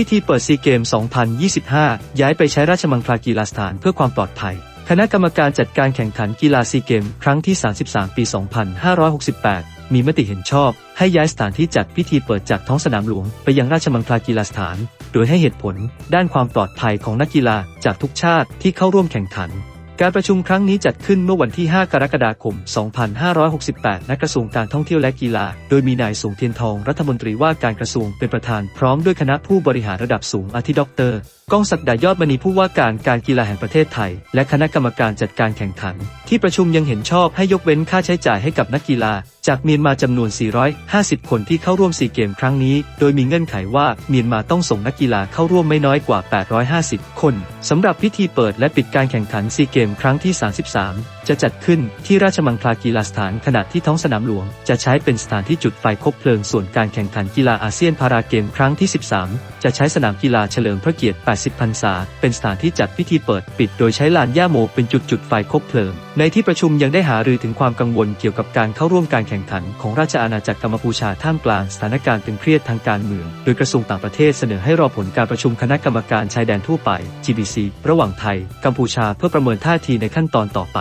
พิธีเปิดซีเกม 2025 ย้ายไปใช้ราชมังคลากีฬาสถานเพื่อความปลอดภัย คณะกรรมการจัดการแข่งขันกีฬาซีเกม ครั้งที่ 33 ปี 2568 มีมติเห็นชอบ ให้ย้ายสถานที่จัดพิธีเปิดจากท้องสนามหลวง ไปยังราชมังคลากีฬาสถาน โดยให้เหตุผล ด้านความปลอดภัยของนักกีฬาจากทุกชาติที่เข้าร่วมแข่งขัน การประชุมครั้งนี้จัดขึ้นเมื่อวันที่ 5 กรกฎาคม 2568 ณ กระทรวงการท่องเที่ยวและกีฬา โดยมีนายสงเทียนทอง รัฐมนตรีว่าการกระทรวงเป็นประธาน พร้อมด้วยคณะผู้บริหารระดับสูงอาทิดอกเตอรก้องศักดายอดมณีผู้ว่าการการกีฬาแห่งประเทศไทย และคณะกรรมการจัดการแข่งขัน ที่ประชุมยังเห็นชอบให้ยกเว้นค่าใช้จ่ายให้กับนักกีฬา จากเมียนมาจำนวน 450 คนที่เข้าร่วมซีเกมครั้งนี้ โดยมีเงื่อนไขว่าเมียนมาต้องส่งนักกีฬาเข้าร่วมไม่น้อยกว่า 850 คนสำหรับพิธีเปิดและปิดการแข่งขันซีเกมครั้งที่ 33 จะจัดขึ้นที่ราชมังคลากีฬาสถานขณะที่ท้องสนามหลวง จะใช้เป็นสถานที่จุดไฟคบเพลิงส่วนการแข่งขันกีฬาอาเซียนพาราเกมครั้งที่ 13 จะใช้สนามกีฬาเฉลิมพระเกียรติ 80 พรรษา เป็นสถานที่จัดพิธีเปิดปิดโดยใช้ลานย่าโมเป็นจุดจุดไฟคบเพลิง ในที่ประชุมยังได้หารือถึงความกังวลเกี่ยวกับการเข้าร่วมการแข่งขันของราชอาณาจักรกัมพูชาท่ามกลางสถานการณ์ตึงเครียดทางการเมือง โดยกระทรวงต่างประเทศเสนอให้รอผลการประชุมคณะกรรมการชายแดนทั่วไป GBC ระหว่างไทย กัมพูชาเพื่อประเมินท่าทีในขั้นตอนต่อไป